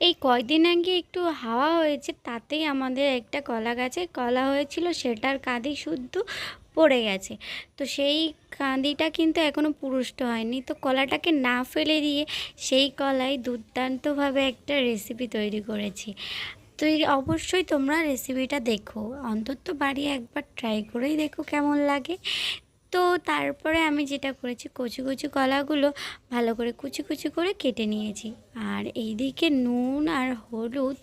এই কয়দিন আগে একটু হাওয়া হয়েছে, তাতেই আমাদের একটা কলা গাছে কলা হয়েছিল, সেটার কাঁদি শুদ্ধ পড়ে গেছে। তো সেই কাঁদিটা কিন্তু এখনও পুরুষ্ট হয়নি। তো কলাটাকে না ফেলে দিয়ে সেই কলাই দুর্দান্তভাবে একটা রেসিপি তৈরি করেছি। তো অবশ্যই তোমরা রেসিপিটা দেখো। অন্তত বাড়ি একবার ট্রাই করেই দেখো কেমন লাগে। তো তারপরে আমি যেটা করেছি, কচি কচি কলাগুলো ভালো করে কুচি কুচি করে কেটে নিয়েছি। আর এইদিকে নুন আর হলুদ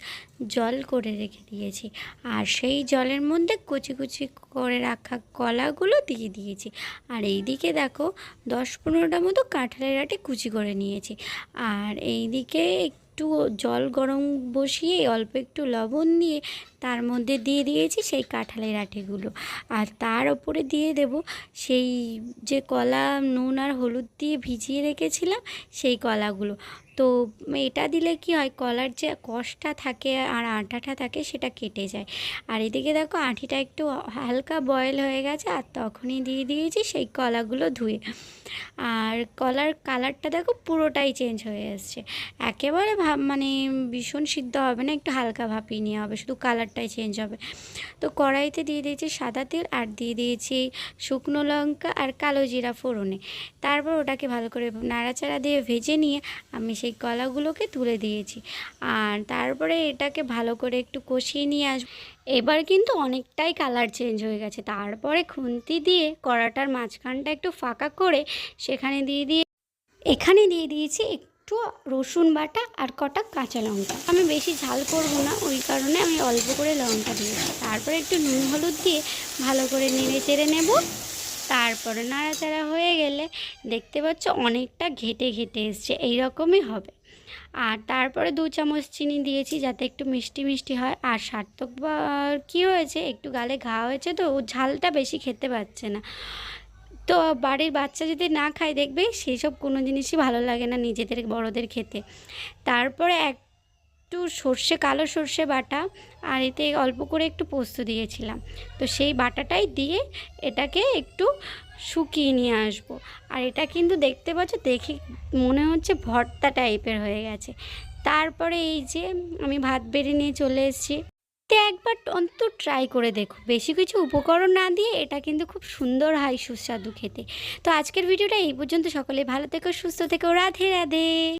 জল করে রেখে দিয়েছি। আর সেই জলের মধ্যে কুচি কুচি করে রাখা কলাগুলো দিয়ে দিয়েছি। আর এইদিকে দেখো, দশ পনেরোটা মতো কাঁঠালের আটে কুচি করে নিয়েছি। আর এইদিকে একটু জল গরম বসিয়ে, অল্প একটু লবণ দিয়ে তার মধ্যে দিয়ে দিয়েছি সেই কাঁঠালের আঠেগুলো আর তার ওপরে দিয়ে দেব সেই যে কলা, নুন আর হলুদ দিয়ে ভিজিয়ে রেখেছিলাম সেই কলাগুলো। তো এটা দিলে কি হয়? কলার যে কষটা থাকে আর আটাটা থাকে সেটা কেটে যায়। আর এদিকে দেখো আঁটিটা একটু হালকা বয়েল হয়ে গেছে আর তখনই দিয়ে দিয়েছি সেই কলাগুলো ধুয়ে। আর কলার কালারটা দেখো পুরোটাই চেঞ্জ হয়ে এসছে। একেবারে ভাব মানে ভীষণ সিদ্ধ হবে না, একটু হালকা ভাপিয়ে নেওয়া হবে, শুধু কালারটাই চেঞ্জ হবে। তো কড়াইতে দিয়ে দিয়েছি সাদা তেল আর দিয়ে দিয়েছি শুকনো লঙ্কা আর কালো জিরা ফোড়নে। তারপর ওটাকে ভালো করে নাড়াচাড়া দিয়ে ভেজে নিয়ে আমি সেই কলাগুলোকে তুলে দিয়েছি। আর তারপরে এটাকে ভালো করে একটু কষিয়ে নিয়ে আস এবার কিন্তু অনেকটাই কালার চেঞ্জ হয়ে গেছে। তারপরে খুন্তি দিয়ে কড়াটার মাঝখানটা একটু ফাঁকা করে সেখানে দিয়ে দিয়ে এখানে দিয়ে দিয়েছি একটু রসুন বাটা আর কটা কাঁচা লঙ্কা। আমি বেশি ঝাল করব না, ওই কারণে আমি অল্প করে লঙ্কা দিয়েছি। তারপরে একটু নুন হলুদ দিয়ে ভালো করে নেড়ে চেড়ে নেব। তারপরে নাড়াচাড়া হয়ে গেলে দেখতে পাচ্ছ অনেকটা ঘেটে ঘেটে এসছে, এইরকমই হবে। আর তারপরে দু চামচ চিনি দিয়েছি যাতে একটু মিষ্টি মিষ্টি হয়। আর সার্থক বা কী হয়েছে? একটু গালে ঘা হয়েছে তো, ও ঝালটা বেশি খেতে পারছে না। তো বাড়ির বাচ্চা যদি না খায়, দেখবে সেসব কোনো জিনিসই ভালো লাগে না নিজেদের, বড়দের খেতে। তারপরে একটু সর্ষে, কালো সর্ষে বাটা আর এতে অল্প করে একটু পোস্ত দিয়েছিলাম। তো সেই বাটাটাই দিয়ে এটাকে একটু শুকিয়ে নিয়ে আসব। আর এটা কিন্তু দেখতে পাচ্ছ, দেখে মনে হচ্ছে ভর্তা টাইপের হয়ে গেছে। তারপরে এই যে আমি ভাত বেড়ে নিয়ে চলে এসেছি। তো একবার অন্তত ট্রাই করে দেখো। বেশি কিছু উপকরণ না দিয়ে এটা কিন্তু খুব সুন্দর হয় সুস্বাদু খেতে। তো আজকের ভিডিওটা এই পর্যন্ত। সকলে ভালো থেকো, সুস্থ থেকো। রাধে রাধে।